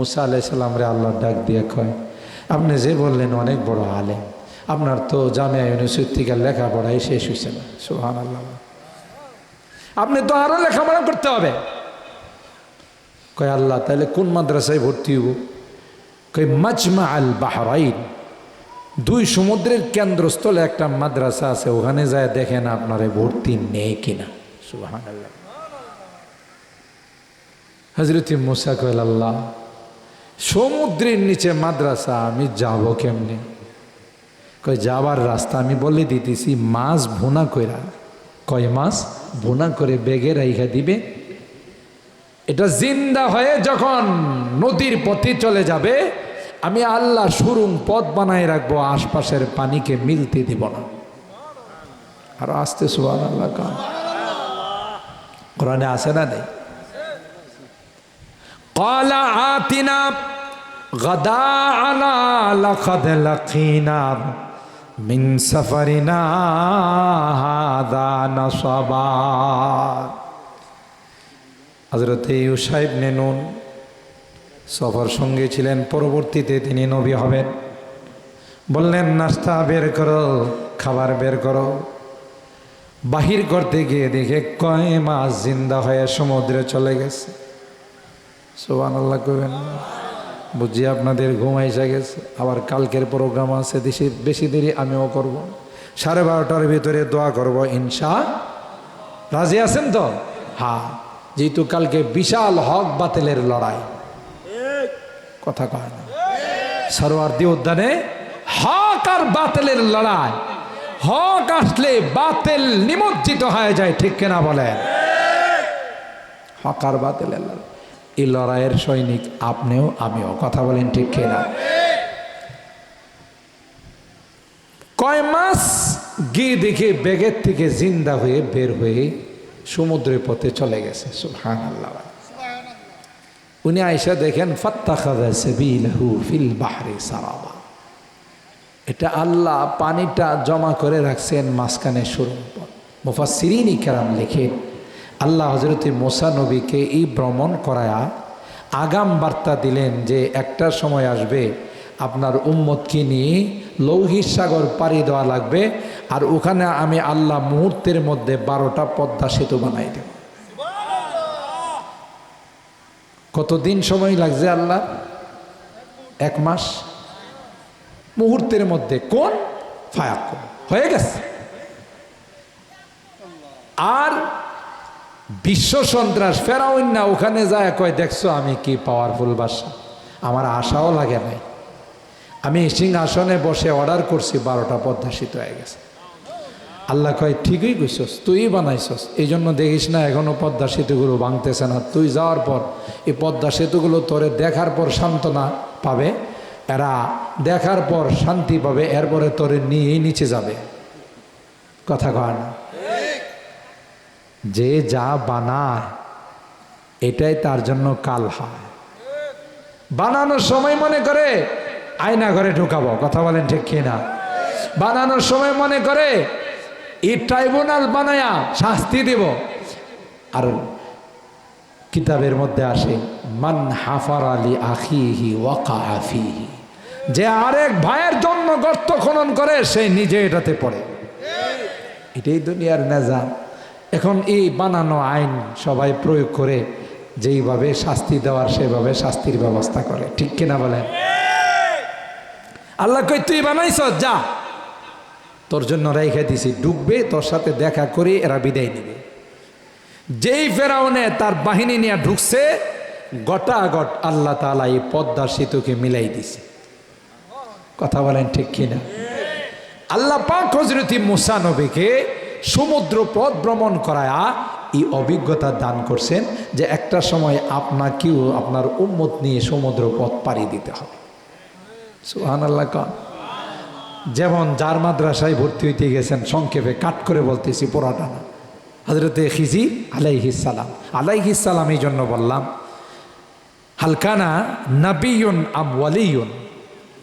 মুসা আলাইসাল্লাম রে আল্লাহ ডাক দিয়ে কয়, আপনি যে বললেন অনেক বড় আলেম, আপনার তো জামিয়া ইউনিভার্সিটি থেকে লেখাপড়াই শেষ হয়েছে না। সোহান আল্লাহ আপনি তো আরও লেখাপড়া করতে হবে। কয়, আল্লাহ, তাহলে কোন মাদ্রাসায় ভর্তি হব কই মাজমা আল বাহরাইন, দুই সমুদ্রের কেন্দ্রস্থলে একটা মাদ্রাসা আছে, ওখানে যায় দেখেন আপনারে ভর্তি নেই কিনা। সুবাহান আল্লাহ হজরত মুসা কয়েল আল্লাহ সমুদ্রের নিচে মাদ্রাসা, আমি যাব কেমনে? কয়, যাবার রাস্তা আমি বলে দিতেছি, মাছ ভুনা কইরা। কয়, মাছ ভুনা করে বেগে রাইখা দিবে। এটা জিন্দা হয়ে যখন নদীর পথে চলে যাবে, আমি আল্লাহ সুরুং পথ বানায় রাখব, আশপাশের পানিকে মিলতে দিব না। আর আসতে সুবান আল্লাহ কোরআনে আসে না নেই? কলা আতিনা গদা আলা লখদ লখিনা মিন সফরিনা হাদা নসবা হজরতে ইউসাহেব নেনুন সফর সঙ্গে ছিলেন, পরবর্তীতে তিনি নবী হবেন। বললেন, নাস্তা বের করো, খাবার বের করো। বাহির করতে গিয়ে দেখে কয় মাস জিন্দা হয়ে সমুদ্রে চলে গেছে। সোহান আল্লাহ করবেন বুঝি আপনাদের ঘুমাইসা গেছে। আবার কালকের প্রোগ্রাম আছে দেশে বেশি দেরি আমিও করব। সাড়ে বারোটার ভিতরে দোয়া করব, ইনশা। রাজি আছেন তো? হ্যাঁ যেহেতু কালকে বিশাল হক বাতিলের লড়াই। কথা কয় না। সরোয়ার্দি উদ্যানে হক আর বাতিলের লড়াই। হক আসলে বাতিল নিমজ্জিত হয়ে যায়, ঠিক কিনা বলেন? হক আর বাতিলের লড়াই। এই লড়াইয়ের সৈনিক আপনিও আমিও। কথা বলেন ঠিক কিনা? কয় মাস গিয়ে দেখে বেগের থেকে জিন্দা হয়ে বের হয়ে সমুদ্রের পথে চলে গেছে। সুহান আল্লাহ উনি আইসা দেখেন ফাত্তাখাদা সাবিলাহু ফিল বাহরি সারাবা। এটা আল্লাহ পানিটা জমা করে রাখছেন মাঝখানে সুরম পথ মুফাসিরিনী কেরাম লেখেন আল্লাহ হজরত মোসা নবীকে এই ভ্রমণ করায়া আগাম বার্তা দিলেন যে একটা সময় আসবে আপনার উম্মতকে নিয়ে লৌহির সাগর পাড়ি দেওয়া লাগবে আর ওখানে আমি আল্লাহ মুহূর্তের মধ্যে বারোটা পদ্মা সেতু বানাই দেব। কতদিন সময় লাগছে আল্লাহ? এক মাস? মুহূর্তের মধ্যে কোন? ফায়াক হয়ে গেছে। আর বিশ্ব সন্ত্রাস, ফেরাউন না, ওখানে যায়, কয়, দেখছ আমি কি পাওয়ারফুল বাসা আমার আশাও লাগে নাই। আমি সিংহাসনে বসে অর্ডার করছি, বারোটা পদ্মা শীত হয়ে গেছে। আল্লাহ কয়, ঠিকই কইছস, তুই বানাইছস। এই জন্য দেখিস না, এখনও পদ্মা সেতুগুলো ভাঙতেছে না। তুই যাওয়ার পর, এই পদ্মা সেতুগুলো তোরে দেখার পর সান্ত্বনা পাবে। এরা দেখার পর শান্তি পাবে, এরপরে তোরে নিয়েই নিচে যাবে। কথা কয় না। যে যা বানায়, এটাই তার জন্য কাল হয়। বানানোর সময় মনে করে, আয়না ঘরে ঢুকাবো, কথা বলেন ঠিক কিনা? বানানোর সময় মনে করে, এই ট্রাইব্যুনাল বানায়া শাস্তি দেব। আর কিতাবের মধ্যে আসে, মান হাফার আলী আখিহি ওয়াকা আফিহি যে আরেক ভাইয়ের জন্য গর্ত খনন করে, সে নিজে এটাতে পড়ে। এটাই দুনিয়ার নেজাম। এখন এই বানানো আইন সবাই প্রয়োগ করে যেইভাবে শাস্তি দেওয়ার, সেভাবে শাস্তির ব্যবস্থা করে। ঠিক কিনা বলেন? আল্লাহ কই তুই বানাইছ, যা। তোর জন্য রেখে দিছি। ডুববে, তোর সাথে দেখা করে এরা বিদায় নিবে। যেই ফেরাউনে তার বাহিনী নিয়ে ঢুকছে গটা গট আল্লাহ তালা এই পদ্মা সেতুকে মিলাই দিছে। কথা বলেন ঠিক কিনা? আল্লাহ পাক হজরতি মুসা নবীকে সমুদ্র পথ ভ্রমণ করায়া এই অভিজ্ঞতা দান করছেন যে একটা সময় আপনাকেও আপনার উম্মত নিয়ে সমুদ্র পথ পাড়ি দিতে হবে। সুহান আল্লাহ কন। যেমন যার মাদ্রাসায় ভর্তি হইতে গেছেন, সংক্ষেপে কাট করে বলতেছি পোড়াটা না। হজরতে খিজি আলাইহিসালাম আলাইহিসালাম এই জন্য বললাম হালকানা নাবিয়ন আম ওয়ালিয়ন?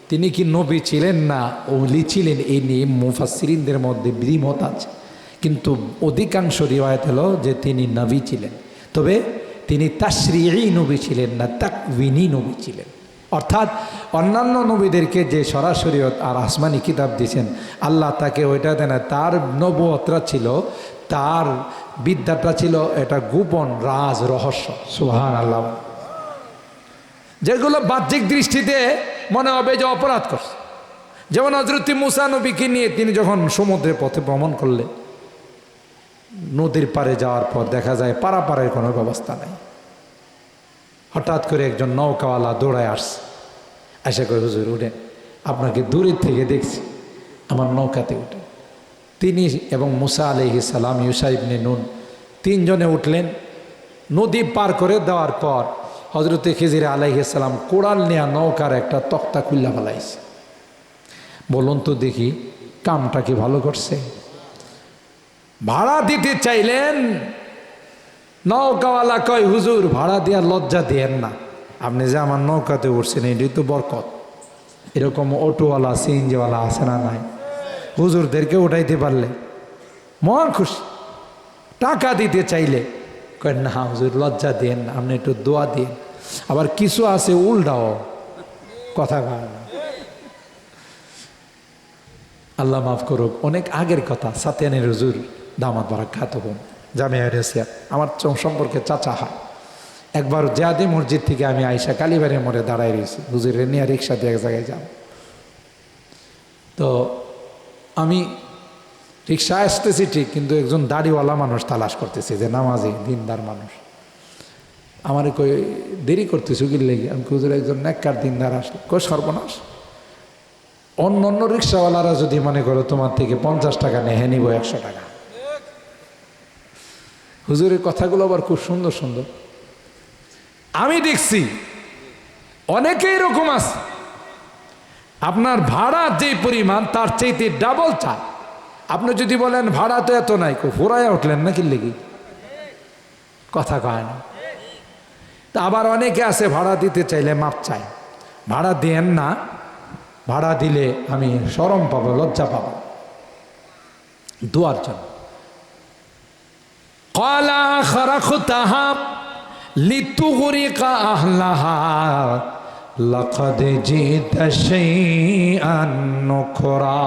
তিনি কি নবী ছিলেন না, ওলি ছিলেন, এই নিয়ে মুফাসিরিনদের মধ্যে দ্বিমত আছে। কিন্তু অধিকাংশ রিওয়ায়ত হলো যে তিনি নবী ছিলেন। তবে তিনি তাশ্রিই নবী ছিলেন না তাকবিনী নবী ছিলেন। অর্থাৎ অন্যান্য নবীদেরকে যে সরাসরি আর আসমানি কিতাব দিয়েছেন, আল্লাহ তাকে ওইটা দেন তার নবতরা ছিল, তার বিদ্যাটা ছিল এটা গোপন রাজ, রহস্য। সুহান আল্লাহ যেগুলো বাহ্যিক দৃষ্টিতে মনে হবে যে অপরাধ করছে। যেমন হজরত মুসা নবীকে নিয়ে তিনি যখন সমুদ্রের পথে ভ্রমণ করলেন নদীর পাড়ে যাওয়ার পর দেখা যায় পারাপারের কোনো ব্যবস্থা নাই। হঠাৎ করে একজন নৌকাওয়ালা দৌড়ায় আসছে। আশা করে হুজুর, উঠেন। আপনাকে দূরের থেকে দেখছি? আমার নৌকাতে উঠে। তিনি এবং মুসা আলহি সালাম ইউসাইবনে নুন তিনজনে উঠলেন। নদী পার করে দেওয়ার পর হজরতে খিজির আলাইসালাম কোড়াল নেয়া নৌকার একটা তক্তা খুল্লা ফেলাইছে। বলুন তো দেখি, কামটা কি ভালো করছে? ভাড়া দিতে চাইলেন? নৌকাওয়ালা কয়, হুজুর, ভাড়া দেওয়ার লজ্জা দিয়েন না। আপনি যে আমার নৌকাতে উঠছেন এটি তো বরকত। এরকম অটোওয়ালা, সিএনজিওয়ালা আছে না নাই? হুজুরদেরকে উঠাইতে পারলে। মহা খুশি। টাকা দিতে চাইলে। কয়, না হুজুর, লজ্জা দেন আপনি একটু দোয়া দিন। আবার কিছু আছে, উল্টাও। কথা আল্লাহ মাফ করুক, অনেক আগের কথা সাতিয়ানের হুজুর। দামাত বারা খাত বোন জামিয়া রেসিয়া আমার সম্পর্কে চাচা হয়। একবার জিয়াদি মসজিদ থেকে আমি আইসা কালীবাড়ির মোড়ে দাঁড়াই রয়েছি। হুজুরের নিয়ে রিক্সা দিয়ে এক জায়গায় যাব। তো আমি রিক্সা আসতেছি ঠিক, কিন্তু একজন দাড়িওয়ালা মানুষ তালাশ করতেছে যে নামাজি, দিনদার মানুষ। আমার কই, দেরি করতেছি কি লেগে? আমি হুজুর, একজন নেককার দিনদার আসলে। কই, সর্বনাশ। অন্য অন্য রিক্সাওয়ালারা যদি মনে করো তোমার থেকে পঞ্চাশ টাকা নেহে, নিব একশো টাকা। হুজুরের কথাগুলো আবার খুব সুন্দর সুন্দর। আমি দেখছি অনেকেই এরকম আছে। আপনার ভাড়া যে পরিমাণ, তার চাইতে ডাবল চায় আপনি যদি বলেন, ভাড়া তো এত নাই, কো ফুরাইয়া উঠলেন নাকি লেগে? কথা কয় না। তা আবার অনেকে আছে, ভাড়া দিতে চাইলে মাপ চায়। ভাড়া দেন না, ভাড়া দিলে আমি সরম পাবো, লজ্জা পাবো। দুয়ার জন্য কলা খরাখতাহা লিতুগরিকা আহলাহা লাকাদ জিতা শাইআন নুকরা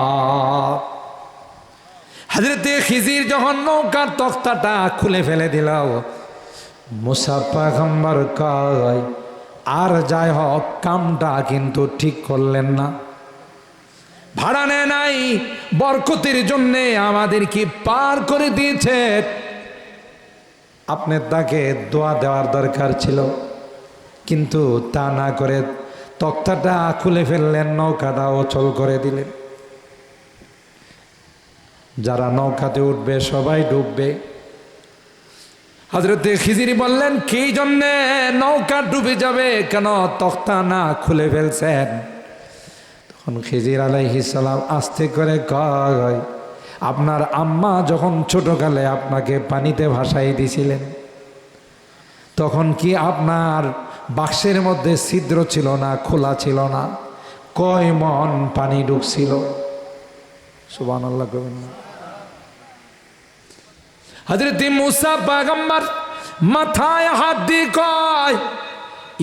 হযরতে খিজির যখন নৌকার তক্তাটা খুলে ফেলে দিল মুসা পাগম্বর কয় আর যাই হোক কামটা কিন্তু ঠিক করলেন না ভাড়া নেয় নাই বরকতের জন্যে আমাদেরকে পার করে দিয়েছে আপনার তাকে দোয়া দেওয়ার দরকার ছিল। কিন্তু তা না করে তক্তাটা খুলে ফেললেন, নৌকাটা অচল করে দিলেন। যারা নৌকাতে উঠবে, সবাই ডুববে। হজরতে খিজিরি বললেন, কি জন্যে নৌকা ডুবে যাবে? কেন তক্তা না খুলে ফেলছেন? তখন খিজির আলাইহিসালাম আস্তে করে কয় আপনার আম্মা যখন ছোটকালে আপনাকে পানিতে ভাসাই দিছিলেন, তখন কি আপনার বাক্সের মধ্যে ছিদ্র ছিল না, খোলা ছিল না? কয় মন পানি ঢুকছিল সুবান আল্লাহ মুসা মাথায় হাত দিয়ে কয়,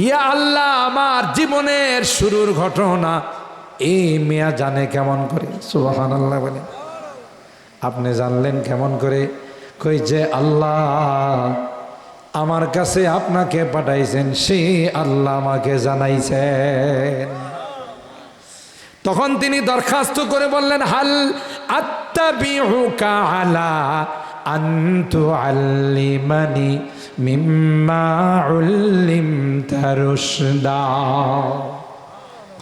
ইয়া আল্লাহ, আমার জীবনের শুরুর ঘটনা এই মেয়া জানে কেমন করে? সুবাহান আল্লাহ বলে আপনি জানলেন কেমন করে? কই যে আল্লাহ, আমার কাছে আপনাকে পাঠাইছেন, সেই আল্লাহ আমাকে জানাইছেন। তখন তিনি দরখাস্ত করে বললেন, হাল আত্তাবিউকা আলা আন্তু আল্লিমানি মিম্মা উল্লিমতা রুশদা।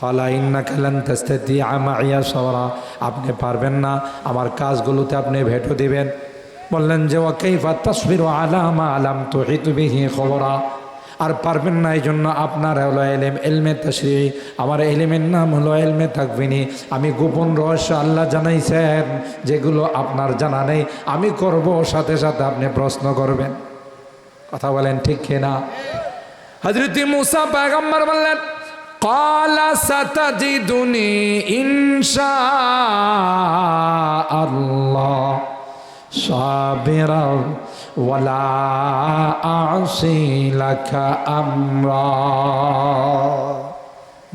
কলা ইন্না কালান তাস্তাতি আমাইয়া সওরা। আপনি পারবেন না, আমার কাজগুলোতে আপনি ভেটো দিবেন। বললেন যে ওয়াকাইফা তাসবিরু আলা মা আলাম তুহিতু বিহি খবরা? আর পারবেন না এই জন্য আপনার হলো এলেম, এলমে তশ্রী আমার এলিমের নাম হলো এলমে থাকবিনি আমি গোপন রহস্য আল্লাহ জানাইছেন, যেগুলো আপনার জানা নেই। আমি করব, সাথে সাথে আপনি প্রশ্ন করবেন। কথা বলেন ঠিক কিনা? হজরত মুসা পায়গম্বর বললেন قال ستجدني إن شاء الله صابرا ওয়ালা আসি লাখা আমরা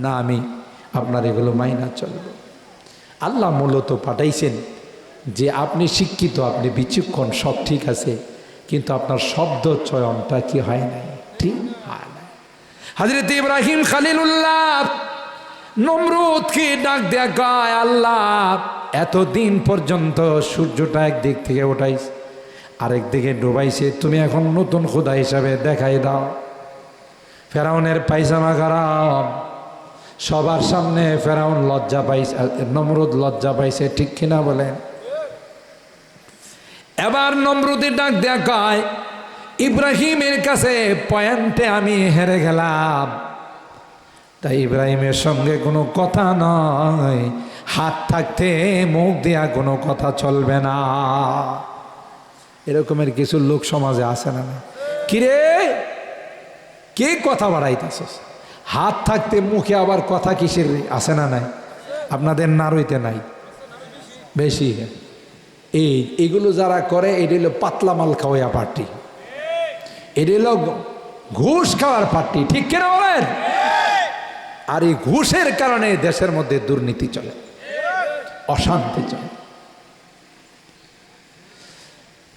না আমি আপনার এগুলো মাইনা চলব আল্লাহ মূলত পাঠাইছেন যে আপনি শিক্ষিত আপনি বিচক্ষণ সব ঠিক আছে কিন্তু আপনার শব্দ চয়নটা কি হয় নাই ঠিক হয় না হজরত ইব্রাহিম খালিলুল্লাহ, নমরুদকে ডাক দেয়া গায় আল্লাহ, এতদিন পর্যন্ত সূর্যটা একদিক থেকে ওঠাইস আরেক দিকে ডুবাইছে, তুমি এখন নতুন খোদা হিসাবে দেখাই দাও। ফেরাউনের পায়জামা খারাপ সবার সামনে ফেরাউন লজ্জা পাইছে, নমরুদ লজ্জা পাইছে, ঠিক কিনা বলেন? এবার নমরুদের ডাক দেয়া কয় ইব্রাহিমের কাছে পয়েন্টে আমি হেরে গেলাম। তাই ইব্রাহিমের সঙ্গে কোনো কথা নয়। হাত থাকতে মুখ দেয়া কোনো কথা চলবে না। এরকমের কিছু লোক সমাজে আসে না কিরে? কে কথা বাড়াইতেছিস? হাত থাকতে মুখে আবার কথা কিসের আসে না নাই? আপনাদের নারইতে নাই? বেশি এই, এগুলো যারা করে, এটি হলো পাতলা মাল খাওয়া পার্টি এটি হলো ঘুষ খাওয়ার পার্টি ঠিক কিনা বলেন? আর এই ঘুষের কারণে দেশের মধ্যে দুর্নীতি চলে অশান্তি চলে।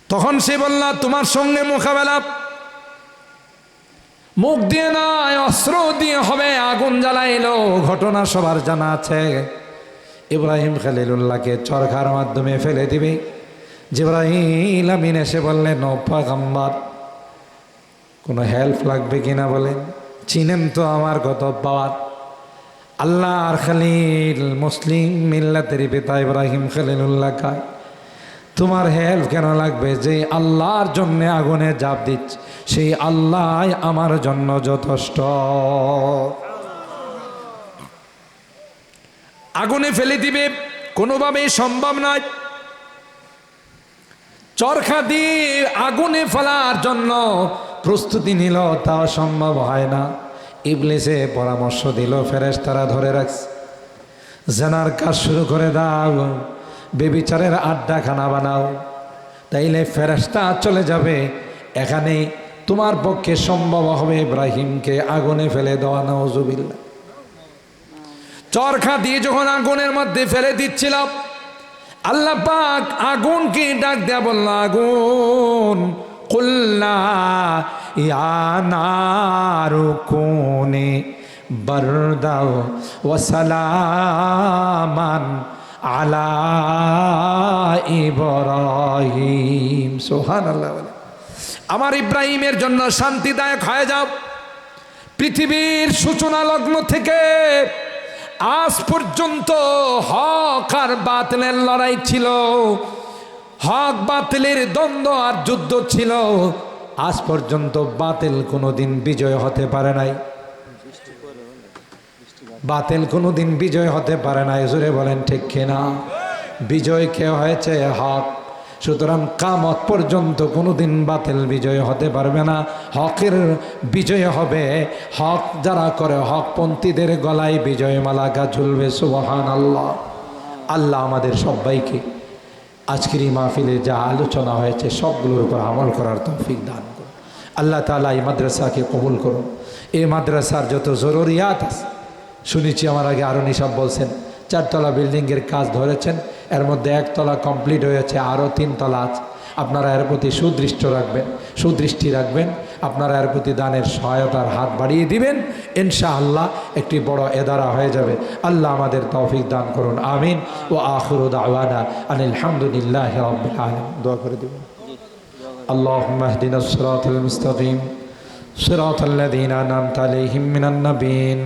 তখন সে বলল তোমার সঙ্গে মোকাবেলা মুখ দিয়ে নয় অস্ত্র দিয়ে হবে আগুন জ্বালাইলো ঘটনা সবার জানা আছে। ইব্রাহিম খালিলুল্লাহকে চরখার মাধ্যমে ফেলে দিবে। জিব্রাহিম আমিন এসে বললেন নফাগাম্বার কোনো হেল্প লাগবে কিনা বলেন? চিনেন তো আমার গত পাওয়ার আল্লাহর খালিল মুসলিম মিল্লাতের পিতা ইব্রাহিম খালিলুল্লাহ খায় তোমার হেল্প কেন লাগবে? যে আল্লাহর জন্যে আগুনে জাপ দিচ্ছে, সেই আল্লাহ আমার জন্য যথেষ্ট। আগুনে ফেলে দিবে, কোনোভাবেই সম্ভব নয়। চরখা দিয়ে আগুনে ফেলার জন্য প্রস্তুতি নিল তাও সম্ভব হয় না। ইবলিসে পরামর্শ দিল ফেরেস তারা ধরে রাখছে। জেনার কাজ শুরু করে দাও, বেবিচারের আড্ডা খানা বানাও। তাইলে ফেরেস্তা চলে যাবে। এখানে তোমার পক্ষে সম্ভব হবে ইব্রাহিমকে আগুনে ফেলে দেওয়া নজুবিল্লা চরখা দিয়ে যখন আগুনের মধ্যে ফেলে দিচ্ছিল আল্লাহ পাক আগুনকে ডাক দেয়া বলল, আগুন! কুল্লা ইয়ানারু কোনে বরদাও ওয়াসালামান আলা ইব্রাহিম বলে। আমার ইব্রাহিমের জন্য শান্তিদায়ক হয়ে যাও। পৃথিবীর সূচনা লগ্ন থেকে আজ পর্যন্ত হক আর বাতিলের লড়াই ছিল। হক বাতিলের দ্বন্দ্ব আর যুদ্ধ ছিল। আজ পর্যন্ত বাতিল কোনোদিন বিজয় হতে পারে নাই। বাতিল কোনোদিন বিজয় হতে পারে না জোরে বলেন ঠিক কিনা? বিজয় কে হয়েছে? হক। সুতরাং কামত পর্যন্ত কোনোদিন বাতিল বিজয় হতে পারবে না। হকের বিজয় হবে। হক যারা করে, হকপন্থীদের গলায় বিজয়মালা গা ঝুলবে সুবহান আল্লাহ আল্লাহ আমাদের সবাইকে আজকের এই মাহফিলে যা আলোচনা হয়েছে, সবগুলোর উপর আমল করার তৌফিক দান করুন। আল্লাহ তালা এই মাদ্রাসাকে কবুল করুন। এই মাদ্রাসার যত জরুরিয়াত আছে, শুনেছি আমার আগে আরও নিসব বলছেন, চারতলা বিল্ডিংয়ের কাজ ধরেছেন, এর মধ্যে একতলা কমপ্লিট হয়েছে আরও তিনতলা আছে। আপনারা এর প্রতি সুদৃষ্ট রাখবেন, সুদৃষ্টি রাখবেন, আপনারা এর প্রতি দানের সহায়তার হাত বাড়িয়ে দিবেন ইনশা আল্লাহ একটি বড় এদারা হয়ে যাবে আল্লাহ আমাদের তৌফিক দান করুন আমিন ও আখরুদ আওয়ানা আনিল হামদুলিল্লাহ রব্বিল আলামিন দোয়া করে দেবেন اللهم اهدنا الصراط المستقيم صراط الذين أنعمت عليهم من النبيين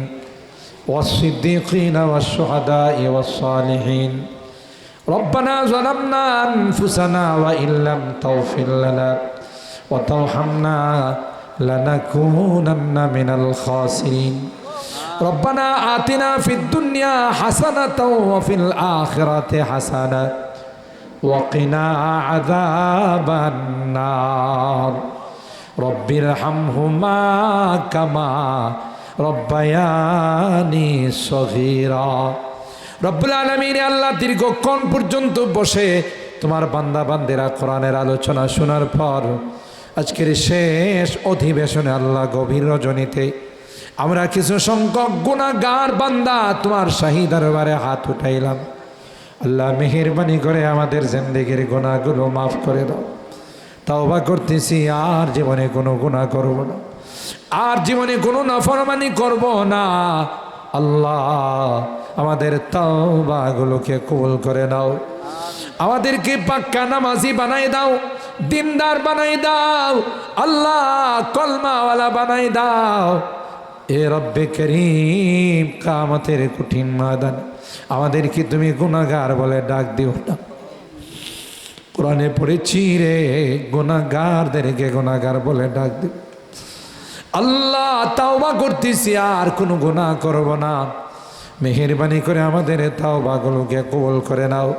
والصديقين والشهداء والصالحين ربنا ظلمنا أنفسنا وإن لم تغفر لنا وترحمنا لنكونن من الخاسرين ربنا آتنا في الدنيا حسنة وفي الآخرة حسنة وقنا عذاب النار رب ارحمهما كما রব্বায়ানি সগীরা রব্বুল আলমিন আল্লাহ দীর্ঘক্ষণ পর্যন্ত বসে তোমার বান্দা বান্দেরা কোরআনের আলোচনা শোনার পর আজকের শেষ অধিবেশনে আল্লাহ গভীর রজনীতে আমরা কিছু সংখ্যক গুণাগার বান্দা তোমার শাহী দরবারে হাত উঠাইলাম। আল্লাহ মেহেরবানি করে আমাদের জিন্দেগির গুণাগুলো মাফ করে দাও। তাওবা করতেছি, আর জীবনে কোনো গুণা করব না। আর জীবনে কোনো নাফরমানি করব না। আল্লাহ আমাদের তাওবাগুলোকে কবুল করে নাও। আমাদেরকে পাক্কা নামাজি বানাই দাও। দিনদার বানাই দাও, আল্লাহ কলমাওয়ালা বানাই দাও। এ রব্বে করিম, কামতের কঠিন ময়দান আমাদেরকে তুমি গুণাগার বলে ডাক দিও না। কোরআনে পড়েছি রে গুণাগারদেরকে গুণাগার বলে ডাক দিও। আল্লাহ তাওবা করতেছি, আর কোনো গুণা করব না। মেহেরবানি করে আমাদের তাওবাগুলোকে কবল করে নাও।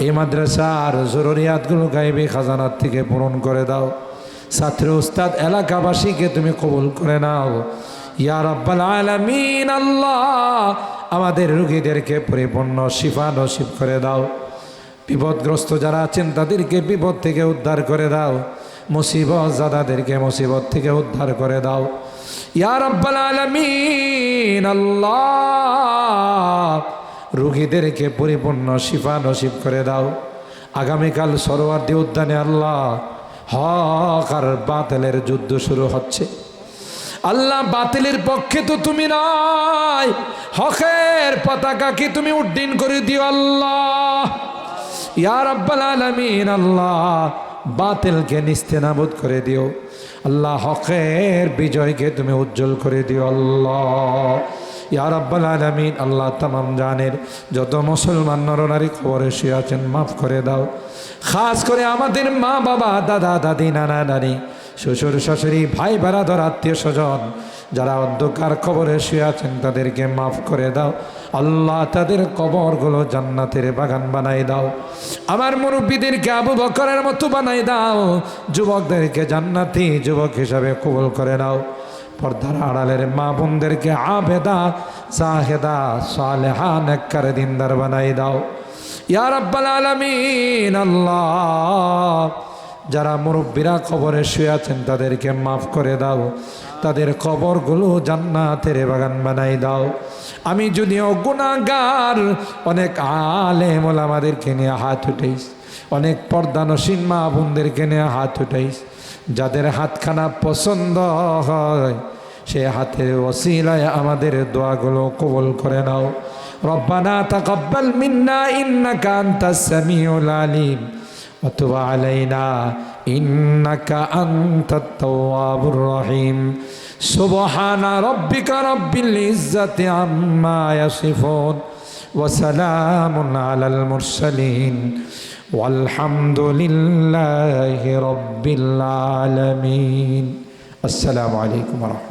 এই মাদ্রাসার জরুরিয়াতগুলো গাইবে খাজানার থেকে পূরণ করে দাও। ছাত্র উস্তাদ, এলাকাবাসীকে তুমি কবুল করে নাও। ইয়া রাব্বাল আলামিন, আল্লাহ আমাদের রুগীদেরকে পরিপূর্ণ শিফা নসিব করে দাও। বিপদগ্রস্ত যারা আছেন, তাদেরকে বিপদ থেকে উদ্ধার করে দাও। মুসিবত জাদাদেরকে মুসিবত থেকে উদ্ধার করে দাও। ইয়া রাব্বাল আলামিন, আল্লাহ রুগীদেরকে পরিপূর্ণ শিফা নসিব করে দাও। আগামীকাল সরোয়ার্দী উদ্যানে আল্লাহ হক আর বাতিলের যুদ্ধ শুরু হচ্ছে। আল্লাহ বাতিলের পক্ষে তো তুমি নাই। হকের পতাকা কি তুমি উড্ডীন করে দিও আল্লাহ? ইয়ার আব্বাল আলমিন, আল্লাহ বাতিলকে নিস্তেনাবোধ করে দিও। আল্লাহ হকের বিজয়কে তুমি উজ্জ্বল করে দিও আল্লাহ। ইয়ার আলমিন, আল্লাহ তামাম জানের যত মুসলমান নরনারী খবরে শুয়ে আছেন, মাফ করে দাও। খাস করে আমাদের মা বাবা, দাদা, দাদি, নানা, নানি, শ্বশুর, শাশুড়ি, ভাই বেড়াদর আত্মীয় স্বজন, যারা অন্ধকার খবরে শুয়ে আছেন, তাদেরকে মাফ করে দাও। আল্লাহ তাদের কবরগুলো জান্নাতের বাগান বানাই দাও। আমার মুরব্বীদেরকে আবু বকরের মতো বানাই দাও। যুবকদেরকে জান্নাতি যুবক হিসাবে কবুল করে নাও। পর্দার আড়ালের মা বোনদেরকে আবেদা সাহেদা সালেহা, নেককার দিনদার বানাই দাও। ইয়া রাব্বাল আলামিন, আল্লাহ। যারা মুরব্বীরা কবরে শুয়ে আছেন, তাদেরকে মাফ করে দাও। তাদের কবরগুলো জান্নাতের বাগান বানাই দাও। আমি যদিও গুণাগার অনেক আলেম আমাদেরকে নিয়ে হাত উঠেইস, অনেক পর্দানসীন মা বোনদেরকে নিয়ে হাত উঠাইস যাদের হাতখানা পছন্দ হয় সে হাতের ওসিলায় আমাদের দোয়াগুলো কবল করে নাও রব্বানা তাকাব্বাল মিন্না ইন্নাকা আনতাস সামিউল আলিম وتب علينا إنك أنت التواب الرحيم سبحان ربك رب العزة عما يصفون وسلام على المرسلين والحمد لله رب العالمين. السلام عليكم ورحمة